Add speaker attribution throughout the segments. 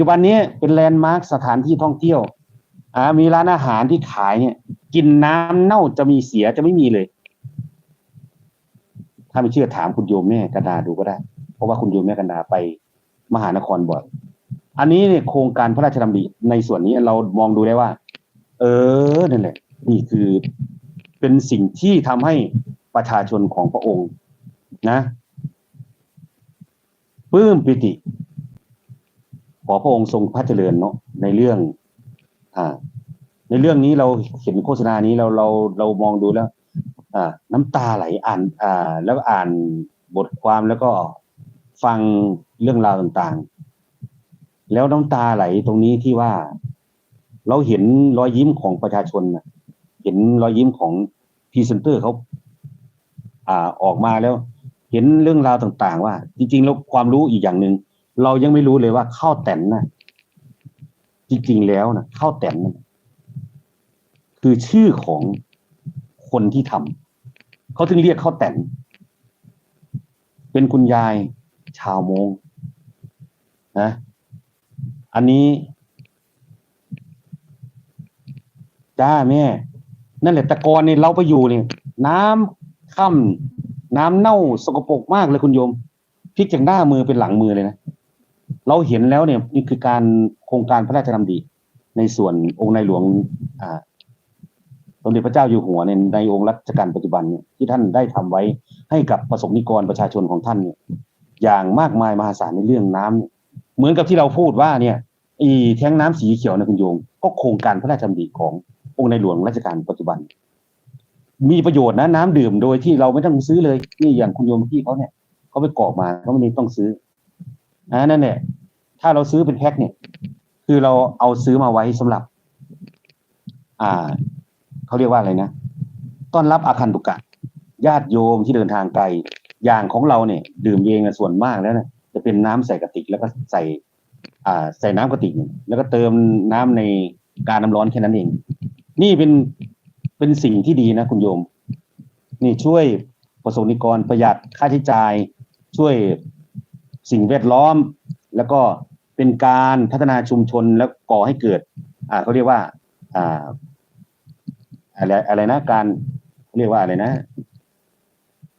Speaker 1: คือวันนี้เป็นแลนด์มาร์คสถานที่ท่องเที่ยวอ่ามีร้านอาหารที่ขายเนี่ย กินน้ำเน่าจะมีเสียจะไม่มีเลย ถ้าไม่เชื่อถามคุณโยมแม่กันดาดูก็ได้ เพราะว่าคุณโยมแม่กันดาไปมหานครบ่อย อันนี้เนี่ยโครงการพระราชดำริในส่วนนี้เรามองดูได้ว่า เออนั่นแหละนี่คือเป็นสิ่งที่ทำให้ประชาชนของพระองค์นะปลื้มปิติ อพระองค์ทรงพระเจริญเนาะในเรื่อง อ่า ในเรื่องนี้เราเห็นโฆษณานี้เราเราเรามองดูแล้ว อ่า น้ำตาไหลอ่าน อ่า แล้วอ่านบทความแล้วก็ฟังเรื่องราวต่างๆ แล้วน้ำตาไหลตรงนี้ที่ว่า เราเห็นรอยยิ้มของประชาชนนะเห็นรอยยิ้มของพรีเซนเตอร์เขาอ่าออกมาแล้ว เห็นเรื่องราวต่าง ๆ ว่า จริง ๆ แล้วความรู้อีกอย่างหนึ่ง เรายังไม่รู้เลยว่าข้าวแต่นนะจริงๆแล้วนะข้าวแต่นนะคือชื่อของคนที่ทำเขาถึงเรียกข้าวแต่น เป็นคุณยายชาวมงนะ อันนี้ จ้าแม่ นั่นแหละต่ก่อนเนี่ยเราไปอยู่เนี่ยน้ำค่ำน้ำเน่าสกปรกมากเลยคุณโยมพลิกจากหน้ามือเป็นหลังมือเลยนะ เราเห็นแล้วเนี่ยนี่คือการโครงการพระราชดำริในส่วนองค์ในหลวงอ่าสมเด็จพระเจ้าอยู่หัวในในองค์รัชกาลปัจจุบันเนี่ยที่ท่านได้ทำไว้ให้กับประสบนิกรประชาชนของท่านเนี่ยอย่างมากมายมหาศาลในเรื่องน้ำเหมือนกับที่เราพูดว่าเนี่ยอีแท้งน้ำสีเขียวนะคุณโยมก็โครงการพระราชดำริขององค์ในหลวงรัชกาลปัจจุบัน มีประโยชน์นะน้ำดื่มโดยที่เราไม่ต้องซื้อเลยนี่อย่างคุณโยมพี่เขาเนี่ยเขาไปกรอกมาเขาไม่ต้องซื้อ อ่านั่นแหละถ้าเราซื้อเป็นแพ็คเนี่ย คือเราเอาซื้อมาไว้สำหรับ อ่าเขาเรียกว่าอะไรนะต้อนรับอาคันตุกะญาติโยมที่เดินทางไกลอย่างของเราเนี่ย ดื่มเองส่วนมากแล้วนะจะเป็นน้ำใส่กระติกแล้วก็ใส่ อ่า ใส่น้ำกระติกเนี่ยแล้วก็เติมน้ำในการน้ำร้อนแค่นั้นเอง นี่เป็นเป็นสิ่งที่ดีนะ คุณโยม นี่ช่วยประสบนิกรประหยัดค่าใช้จ่ายช่วย สิ่งแวดล้อม แล้วก็เป็นการพัฒนาชุมชนแล้วก่อให้เกิดอ่าเขาเรียกว่าอ่าอะไรอะไรนะการเรียกว่าอะไรนะ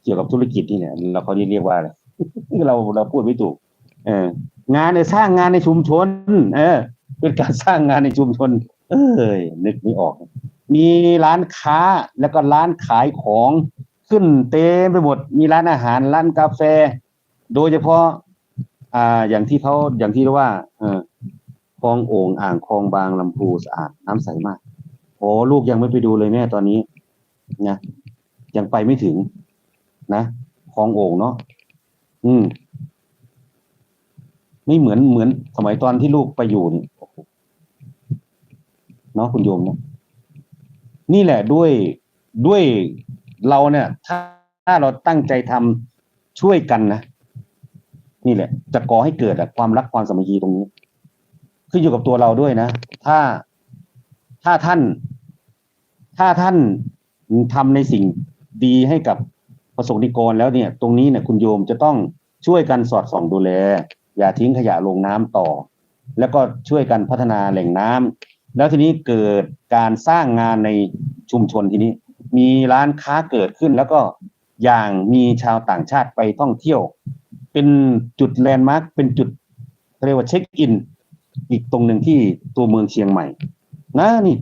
Speaker 1: เกี่ยวกับธุรกิจนี่เนี่ยเราเขาเรียกว่าอะไรเราเราพูดไม่ถูก เออ งานเนี่ยสร้างงานในชุมชน เออ เป็นการสร้างงานในชุมชน เอ้ยนึกไม่ออก มีร้านค้าแล้วก็ร้านขายของขึ้นเต็มไปหมด มีร้านอาหารร้านกาแฟ โดยเฉพาะ อ่า อย่างที่เขาอย่างที่เรียกว่า เออคลองโอ่งอ่างคลองบางลำพูสะอาดน้ำใสมากโอ้ลูกยังไม่ไปดูเลยแม่ตอนนี้นะยังไปไม่ถึง นะคลองโอ่งเนาะอืม ไม่เหมือนเหมือนสมัยตอนที่ลูกไปอยู่นี่เนาะคุณโยมเนาะนี่แหละด้วยด้วยเราเนี่ย ถ้าถ้าเราตั้งใจทำช่วยกันนะ นี่แหละ จะก่อให้เกิดความรักความสามัคคีตรงนี้ขึ้นอยู่กับตัวเราด้วยนะ ถ้าถ้าท่าน ถ้าท่านทำในสิ่งดีให้กับประสบนิกรแล้วเนี่ย ตรงนี้เนี่ยคุณโยมจะต้องช่วยกันสอดส่องดูแล อย่าทิ้งขยะลงน้ำต่อ แล้วก็ช่วยกันพัฒนาแหล่งน้ำแล้วทีนี้เกิดการสร้างงานในชุมชนทีนี้ มีร้านค้าเกิดขึ้นแล้วก็อย่างมีชาวต่างชาติไปท่องเที่ยว เป็นจุดแลนด์มาร์คเป็นจุดเรียกว่าเช็คอิน อีกตรงหนึ่งที่ตัวเมืองเชียงใหม่นะนี่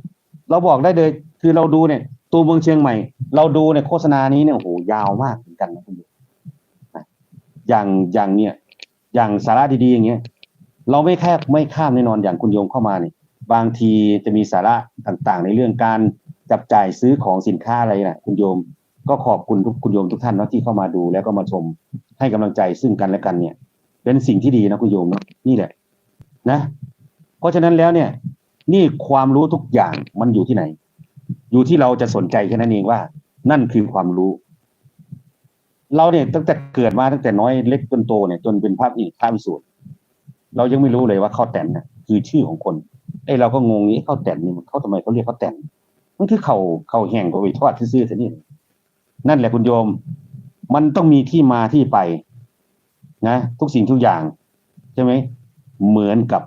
Speaker 1: เราบอกได้เลยคือเราดูเนี่ย ตัวเมืองเชียงใหม่ เราดูในโฆษณานี้เนี่ยโอ้โหยาวมากเหมือนกันนะคุณผู้ชมอย่างอย่างเนี่ย อย่างสาระดีๆอย่างเงี้ยเราไม่แค่ไม่ข้ามแน่นอนอย่างคุณโยมเข้ามาเนี่ยบางทีจะมีสาระต่างๆ ในเรื่องการจับจ่ายซื้อของสินค้าอะไรนะคุณโยม ก็ขอบคุณทุกคุณโยมทุกท่านเนาะที่เข้ามาดูแล้วก็มาชม ให้กำลังใจซึ่งกันและกันเนี่ย เป็นสิ่งที่ดีนะคุณโยมนะนี่แหละ นะ เพราะฉะนั้นแล้วเนี่ย นี่ความรู้ทุกอย่างมันอยู่ที่ไหน อยู่ที่เราจะสนใจแค่นั้นเองว่า นั่นคือความรู้ เราเนี่ยตั้งแต่เกิดมาตั้งแต่น้อยเล็กจนโตเนี่ย จนเป็นภาพอีกภาพสูจน์เรายังไม่รู้เลยว่าข้าวแตนน่ะคือชื่อของคนไอ้เราก็งงนี้ข้าวแตนนี่มันเขาทำไมเขาเรียกข้าวแตนมันคือเขาเขาแห้งเขาไปทอดซื่อๆซะนี่นั่นแหละคุณโยม มันต้องมีที่มาที่ไปนะทุกสิ่งทุกอย่าง ใช่ไหมเหมือนกับ